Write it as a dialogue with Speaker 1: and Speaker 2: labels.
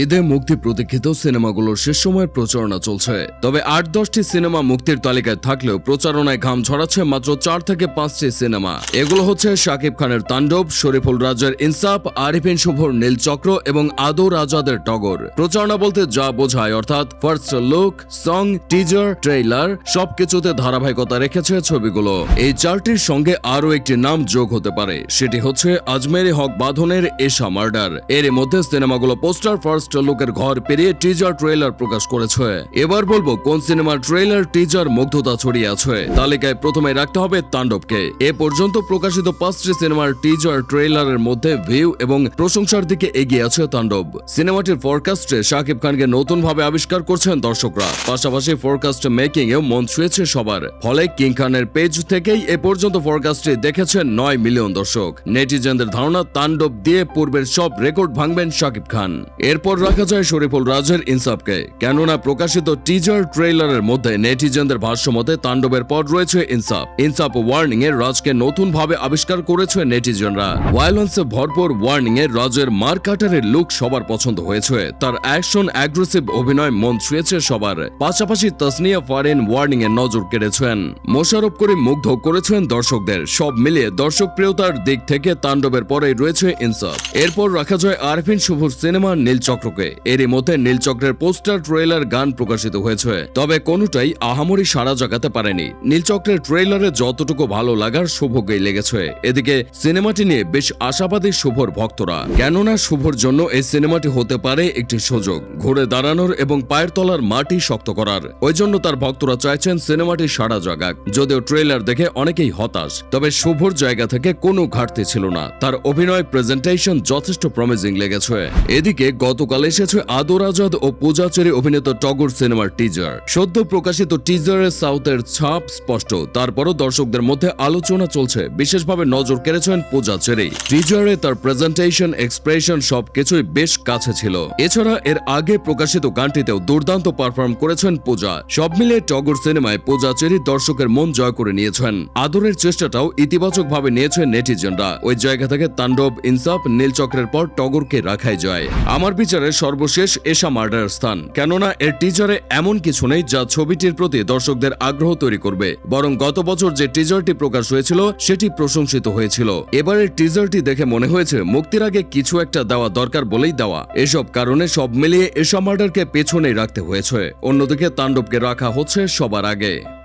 Speaker 1: ঈদে মুক্তি প্রতীক্ষিত সিনেমাগুলোর শেষ সময়ের প্রচারণা চলছে। তবে আট দশটি সিনেমা মুক্তির তালিকায় থাকলেও প্রচারণায় ঘাম ঝরাচ্ছে মাত্র চার থেকে পাঁচটি সিনেমা। এগুলো হচ্ছে শাকিব খানের তাণ্ডব, শরীফুল রাজের ইনসাফ, আরিফিন শুভর নীলচক্র এবং আদর আজাদের টগর। প্রচারণা বলতে যা বোঝায়, অর্থাৎ first look song teaser trailer সবকিছুতে ধারাবাহিকতা রেখেছে ছবিগুলো। এই চারটির সঙ্গে আরও একটি নাম যোগ হতে পারে, সেটি হচ্ছে আজমেরি হক বাঁধনের এশা মার্ডার। এর মধ্যে সিনেমাগুলো পোস্টার ফার্স্ট লুকের ঘর পেরিয়ে টিজার ট্রেলার প্রকাশ করেছে। এবার বলব, কোন সিনেমার ট্রেলার টিজার মুগ্ধতা ছড়িয়ে আছে? তালিকায় প্রথমে রাখতে হবে তাণ্ডবকে। এ পর্যন্ত প্রকাশিত পাঁচটি সিনেমার টিজার ট্রেলারের মধ্যে ভিউ এবং প্রশংসার দিকে এগিয়ে আছে তাণ্ডব। সিনেমাটির ফরকাস্টে শাকিব খানকে নতুন ভাবে আবিষ্কার করছেন দর্শকরা। পাশাপাশি ফরকাস্ট মেকিং এও মন ছুঁয়েছে সবার। ফলে কিং খানের পেজ থেকেই এ পর্যন্ত ফরকাস্টে দেখেছেন নয় মিলিয়ন দর্শক। নেটিজেনদের ধারণা, তাণ্ডব দিয়ে পূর্বের সব রেকর্ড ভাঙবেন শাকিব খান। এরপর রাখা যায় শরীফুল রাজের ইনসাফকে। কেননা প্রকাশিত টিজার ট্রেলারের মধ্যে নেটিজেনদের ভাষ্য মতে তাণ্ডবের পর রয়েছে ইনসাফ। ইনসাফ ওয়ার্নিং এ রাজকে নতুন ভাবে আবিষ্কার করেছে নেটিজেনরা। ভায়োলেন্সে ভরপুর ওয়ার্নিং এ রাজের মার কাটারের লুক সবার পছন্দ হয়েছে। তার অ্যাকশন অ্যাগ্রেসিভ অভিনয় মন ছুঁয়েছে সবার। পাশাপাশি তসনিয়া ফারিন ওয়ার্নিং এ নজর কেড়েছেন। মোশারফ করিম মুগ্ধ করেছেন দর্শকদের। সব মিলিয়ে দর্শক প্রিয়তার দিক থেকে তাণ্ডবের পরেই রয়েছে ইনসাফ। এরপর রাখা যায় আরফিন শুভর সিনেমা নীলচক্রকে এরই মধ্যে নীলচক্রের পোস্টার ট্রেলার গান প্রকাশিত হয়েছে। তবে কোনোটাই আহামরি সাড়া জাগাতে পারেনি। নীলচক্রের ট্রেলারে যতটুকু ভালো লাগার শুভকেই লেগেছে। এদিকে সিনেমাটি নিয়ে বেশ আশাবাদী শুভর ভক্তরা। কেননা শুভর জন্য এই সিনেমাটি হতে পারে একটি সুযোগ। ঘুরে দাঁড়ানোর এবং পায়ের তলার মাটি শক্ত করার। ওই জন্য তার ভক্তরা চাইছেন সিনেমাটি সাড়া জাগাক। যদিও ট্রেলার দেখে অনেকেই হতাশ। তবে শুভর জায়গা থেকে কোনো ঘাটতি ছিল না। তার অভিনয় প্রেজেন্টেশন যথেষ্ট প্রমিজিং লেগেছে। এদিকে গতকাল এসেছে আদর আজাদ ও পূজাচেরি অভিনীত টগর সিনেমার টিজার সদ্য প্রকাশিত টিজারে সাউথের ছাপ স্পষ্ট। তারপরও দর্শকদের মধ্যে আলোচনা চলছে। বিশেষভাবে নজর কেড়েছেন পূজাচেরি টিজারে তার প্রেজেন্টেশন এক্সপ্রেশন সবকিছুই বেশ কাছে ছিল। এছাড়া এর আগে প্রকাশিত গানটিতেও দুর্দান্ত পারফর্ম করেছেন পূজা। সব মিলে টগর সিনেমায় পূজা চেরি দর্শকের মন জয় করে নিয়েছেন। আদরের চেষ্টাটাও ইতিবাচকভাবে নিয়েছেন নেটিজেনরা। ওই জায়গা থেকে তাণ্ডব, ইনসাফ নীলচক্রের পর টগরকে রাখাই যায় আমার বিচারে সর্বশেষ এশা মার্ডার স্থান। কেননা, এর টিজারে এমন কিছু নেই যা ছবিটির প্রতি দর্শকদের আগ্রহ তৈরি করবে। বরং গত বছর যে টিজারটি প্রকাশ হয়েছিল, সেটি প্রশংসিত হয়েছিল। এবারের টিজারটি দেখে মনে হয়েছে, মুক্তির আগে কিছু একটা দেওয়া দরকার বলেই দেওয়া। এসব কারণে সব মিলিয়ে এশা মার্ডারকে পেছনেই রাখতে হয়েছে। অন্যদিকে তাণ্ডবকে রাখা হচ্ছে সবার আগে।